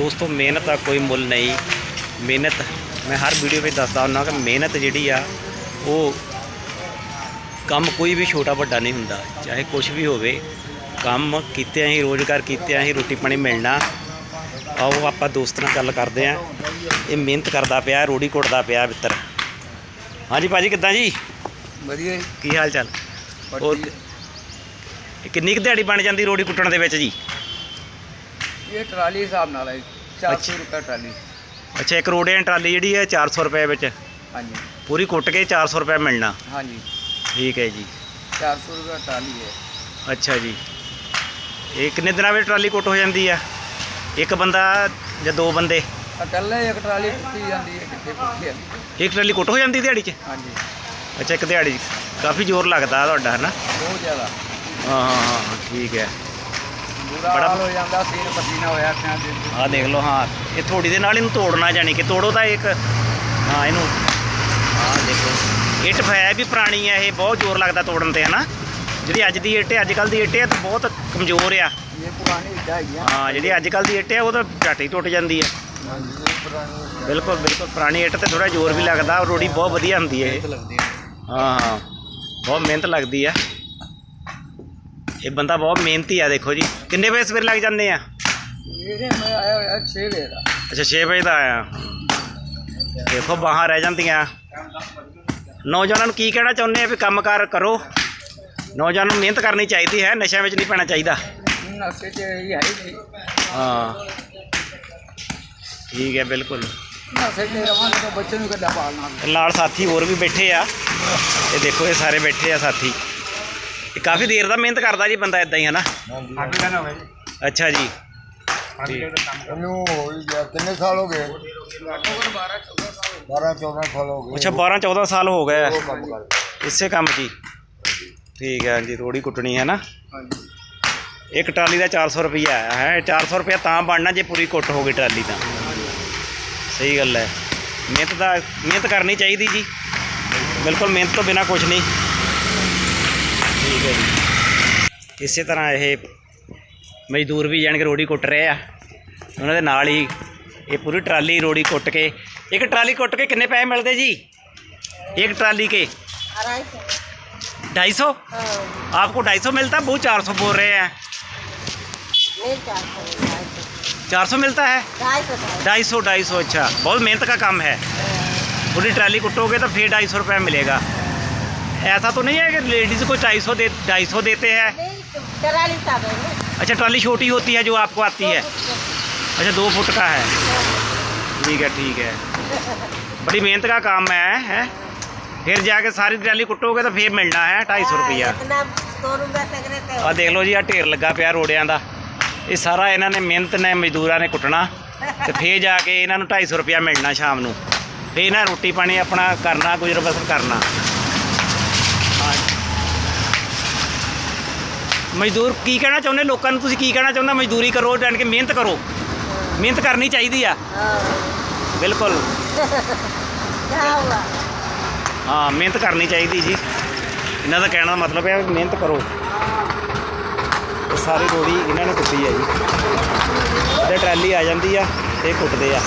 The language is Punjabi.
ਦੋਸਤੋ ਮਿਹਨਤ ਦਾ ਕੋਈ ਮੁੱਲ ਨਹੀਂ। ਮਿਹਨਤ ਮੈਂ ਹਰ ਵੀਡੀਓ ਵਿੱਚ ਦੱਸਦਾ ਹੁੰਦਾ ਕਿ ਮਿਹਨਤ ਜਿਹੜੀ ਆ ਉਹ ਕੰਮ ਕੋਈ ਵੀ ਛੋਟਾ ਵੱਡਾ ਨਹੀਂ ਹੁੰਦਾ। ਚਾਹੇ ਕੁਝ ਵੀ ਹੋਵੇ ਕੰਮ ਕੀਤਿਆਂ ਹੀ ਰੋਜ਼ਗਾਰ ਕੀਤਿਆਂ ਹੀ ਰੋਟੀ ਪਾਣੀ ਮਿਲਣਾ ਆਓ ਆਪਾਂ ਦੋਸਤ ਨਾਲ ਗੱਲ ਕਰਦੇ ਆਂ ਇਹ ਮਿਹਨਤ ਕਰਦਾ ਪਿਆ ਰੋੜੀ ਕੁੱਟਦਾ ਪਿਆ ਮਿੱਤਰ। ਹਾਂਜੀ ਭਾਜੀ ਕਿੱਦਾਂ ਜੀ? ਵਧੀਆ ਕੀ ਹਾਲ ਚਾਲ ਹੋਰ ਕਿੰਨੀ ਕੁ ਦਿਹਾੜੀ ਬਣ ਜਾਂਦੀ ਰੋੜੀ ਕੁੱਟਣ ਦੇ ਵਿੱਚ ਜੀ? ਇਹ ਟਰਾਲੀ ਹਿਸਾਬ ਨਾਲ ਹੈ ਜੀ। ਚਾਰ ਅੱਛਾ। ਸੌ ਰੁਪਏ ਟਰਾਲੀ। ਅੱਛਾ ਇੱਕ ਰੋੜੇ ਦੀ ਟਰਾਲੀ ਜਿਹੜੀ ਹੈ 400 ਰੁਪਏ ਵਿੱਚ। ਹਾਂਜੀ। ਪੂਰੀ ਕੁੱਟ ਕੇ 400 ਰੁਪਏ ਮਿਲਣਾ। ਹਾਂਜੀ। ਠੀਕ ਹੈ ਜੀ। 400 ਰੁਪਏ ਟਰਾਲੀ ਹੈ। ਅੱਛਾ ਜੀ। ਇਹ ਕਿੰਨੇ ਦਿਨਾਂ ਵਿੱਚ ਟਰਾਲੀ ਕੁੱਟ ਹੋ ਜਾਂਦੀ ਆ ਇੱਕ ਬੰਦਾ ਜਾਂ ਦੋ ਬੰਦੇ? ਇਕੱਲੇ ਇੱਕ ਟਰਾਲੀ ਟੁੱਟੀ ਜਾਂਦੀ ਹੈ ਕਿੱਥੇ ਪੁੱਟੀ ਜਾਂਦੀ ਇੱਕ ਟਰਾਲੀ ਕੁੱਟ ਹੋ ਜਾਂਦੀ ਦਿਹਾੜੀ 'ਚ? ਹਾਂਜੀ। ਅੱਛਾ ਇੱਕ ਦਿਹਾੜੀ ਕਾਫੀ ਜ਼ੋਰ ਲੱਗਦਾ ਤੁਹਾਡਾ ਹੈ ਨਾ? ਬਹੁਤ ਜ਼ਿਆਦਾ। ਹਾਂ ਹਾਂ ਹਾਂ, ਠੀਕ ਹੈ। ਬੜਾ- ਹੋ ਜਾਂਦਾ ਸੀਨ ਪਸੀਨਾ ਹੋਇਆ ਅੱਖਾਂ ਦੇ ਆਹ ਦੇਖ ਲਓ ਹਾਂ ਇਹ ਥੋੜੀ ਦੇ ਨਾਲ ਇਹਨੂੰ ਤੋੜਨਾ ਜਾਣੀ ਕਿ ਤੋੜੋ ਤਾਂ ਇੱਕ। ਹਾਂ ਇਹਨੂੰ। ਆਹ ਦੇਖੋ ਇੱਟ ਹੈ ਵੀ ਪੁਰਾਣੀ ਹੈ ਇਹ ਬਹੁਤ ਜ਼ੋਰ ਲੱਗਦਾ ਤੋੜਨ ਤੇ ਹੈ ਨਾ ਜਿਹੜੀ ਅੱਜ ਦੀ ਇੱਟ ਹੈ ਅੱਜ ਕੱਲ ਦੀ ਇੱਟ ਹੈ ਤਾਂ ਬਹੁਤ ਕਮਜ਼ੋਰ ਆ। ਇਹ ਪੁਰਾਣੀ ਹਾਂ ਜਿਹੜੀ ਅੱਜ ਕੱਲ ਦੀ ਇੱਟ ਹੈ ਉਹ ਤਾਂ ਝੱਟ ਹੀ ਟੁੱਟ ਜਾਂਦੀ ਹੈ ਹਾਂਜੀ ਇਹ ਪੁਰਾਣੀ ਬਿਲਕੁਲ ਬਿਲਕੁਲ ਪੁਰਾਣੀ ਇੱਟ ਤੇ ਥੋੜਾ ਜ਼ੋਰ ਵੀ ਲੱਗਦਾ ਰੋੜੀ ਬਹੁਤ ਵਧੀਆ ਹੁੰਦੀ ਹੈ ਇਹ। ਲੱਗਦੀ ਹਾਂ ਹਾਂ ਬਹੁਤ ਮਿਹਨਤ ਲੱਗਦੀ ਆ। ਇਹ ਬੰਦਾ ਬਹੁਤ ਮਿਹਨਤੀ ਆ ਦੇਖੋ ਜੀ। ਕਿੰਨੇ ਵਜੇ ਸਵੇਰ ਲੱਗ ਜਾਂਦੇ ਆ? ਇਹਦੇ ਮੈਂ ਆਇਆ ਹੋਇਆ 6 ਵਜੇ ਦਾ। ਅੱਛਾ 6 ਵਜੇ ਦਾ ਆਇਆ। ਦੇਖੋ ਬਾਹਾਂ ਰਹਿ ਜਾਂਦੀਆਂ। ਨੌਜਵਾਨਾਂ ਨੂੰ ਕੀ ਕਹਿਣਾ ਚਾਹੁੰਦੇ ਆ ਵੀ ਕੰਮਕਾਰ ਕਰੋ। ਨੌਜਵਾਨ ਨੂੰ ਮਿਹਨਤ ਕਰਨੀ ਚਾਹੀਦੀ ਹੈ ਨਸ਼ਿਆਂ ਵਿੱਚ ਨਹੀਂ ਪੈਣਾ ਚਾਹੀਦਾ। ਨਸ਼ੇ ਚ ਇਹ ਹੈ ਠੀਕ ਹੈ ਬਿਲਕੁਲ। ਨਸ਼ੇ ਚ ਰਵਾਂਗੇ ਤਾਂ ਬੱਚੇ ਨੂੰ ਕਿੱਦਾਂ ਪਾਲਣਾ? ਨਾਲ ਸਾਥੀ ਹੋਰ ਵੀ ਬੈਠੇ ਆ। ਇਹ ਦੇਖੋ ਇਹ ਸਾਰੇ ਬੈਠੇ ਆ ਸਾਥੀ। ਇਹ ਕਾਫੀ ਦੇਰ ਦਾ ਮਿਹਨਤ ਕਰਦਾ ਜੀ ਬੰਦਾ ਇਦਾਂ ਹੀ ਹੈ ਨਾ? ਹੋਵੇ ਜੀ। ਅੱਛਾ ਜੀ। ਠੀਕ। ਇਹਨੂੰ ਹੋ ਹੀ ਗਿਆ ਕਿੰਨੇ ਸਾਲ ਹੋ ਗਏ? 12 14 ਸਾਲ ਹੋ ਗਏ। ਅੱਛਾ 12 14 ਸਾਲ ਹੋ ਗਏ। ਆ ਉਹ ਕੰਮ ਕਰ ਇਸੇ ਕੰਮ 'ਚ ਹੀ ਠੀਕ ਹੈ ਜੀ ਰੋੜੀ ਕੁੱਟਣੀ ਹੈ ਨਾ? ਹਾਂਜੀ। ਇੱਕ ਟਰਾਲੀ ਦਾ 400 ਰੁਪਈਆ ਆਇਆ ਹੈ। 400 ਰੁਪਇਆ ਤਾਂ ਬਣਨਾ ਜੇ ਪੂਰੀ ਕੁੱਟ ਹੋ ਗਈ ਟਰਾਲੀ ਤਾਂ। ਸਹੀ ਗੱਲ ਹੈ। ਮਿਹਨਤ ਦਾ ਮਿਹਨਤ ਕਰਨੀ ਚਾਹੀਦੀ ਜੀ। ਬਿਲਕੁਲ ਮਿਹਨਤ ਤੋਂ ਬਿਨਾ ਕੁਝ ਨਹੀਂ। ਠੀਕ ਹੈ ਜੀ ਇਸੇ ਤਰ੍ਹਾਂ ਇਹ ਮਜ਼ਦੂਰ ਵੀ ਜਾਣ ਕੇ ਰੋੜੀ ਕੁੱਟ ਰਹੇ ਆ ਉਹਨਾਂ ਦੇ ਨਾਲ ਹੀ ਇਹ ਪੂਰੀ ਟਰਾਲੀ ਰੋੜੀ ਕੁੱਟ ਕੇ ਇੱਕ ਟਰਾਲੀ ਕੁੱਟ ਕੇ ਕਿੰਨੇ ਪੈਸੇ ਮਿਲਦੇ ਜੀ ਇੱਕ ट्राली के अढ़ाई सौ ढाई सौ हाँ, आपको ढाई सौ मिलता है वो चार सौ बोल रहे हैं नहीं चार सौ ढाई सौ चार सौ मिलता है ढाई सौ ढाई ढाई सौ ढाई सौ अच्छा बहुत मेहनत का काम है पूरी ट्राली कुटोगे तो फिर ढाई सौ रुपये मिलेगा ऐसा तो नहीं है कि लेडीज़ को ढाई सौ दे ढाई सौ देते हैं नहीं चौरालीस आ गए ना अच्छा ट्राली छोटी होती है जो आपको आती है दो फुट अच्छा दो फुट का है ठीक है ठीक है बड़ी मेहनत का काम है है फिर जाके सारी ट्राली कुटोगे तो फिर मिलना है ढाई सौ हाँ, रुपया इतना सौ रुपया सगरे थे ਆ ਦੇਖ ਲਓ ਜੀ ਆ ਢੇਰ ਲੱਗਾ ਪਿਆ ਰੋੜਿਆਂ ਦਾ ਇਹ ਸਾਰਾ ਇਹਨਾਂ ਨੇ ਮਿਹਨਤ ਨੇ ਮਜ਼ਦੂਰਾਂ ਨੇ ਕੁੱਟਣਾ ਤੇ ਫੇਰ ਜਾ ਕੇ ਇਹਨਾਂ ਨੂੰ 250 ਰੁਪਇਆ ਮਿਲਣਾ ਸ਼ਾਮ ਨੂੰ ਫੇਰ ਇਹਨਾਂ ਰੋਟੀ ਪਾਣੀ ਆਪਣਾ ਕਰਨਾ ਗੁਜ਼ਰ ਬਸਰ ਕਰਨਾ ਮਜ਼ਦੂਰ ਕੀ ਕਹਿਣਾ ਚਾਹੁੰਦੇ? ਲੋਕਾਂ ਨੂੰ ਤੁਸੀਂ ਕੀ ਕਹਿਣਾ ਚਾਹੁੰਦੇ? ਮਜ਼ਦੂਰੀ ਕਰੋ ਜਾਣ ਕੇ ਮਿਹਨਤ ਕਰੋ। ਮਿਹਨਤ ਕਰਨੀ ਚਾਹੀਦੀ ਆ। ਬਿਲਕੁਲ। ਹਾਂ, ਮਿਹਨਤ ਕਰਨੀ ਚਾਹੀਦੀ ਜੀ। ਇਹਨਾਂ ਦਾ ਕਹਿਣ ਦਾ ਮਤਲਬ ਹੈ ਮਿਹਨਤ ਕਰੋ। ਸਾਰੀ ਰੋੜੀ ਇਹਨਾਂ ਨੇ ਕੁੱਟੀ ਹੈ ਜੀ। ਤੇ ਟਰਾਲੀ ਆ ਜਾਂਦੀ ਆ, ਇਹ ਕੁੱਟਦੇ ਆ।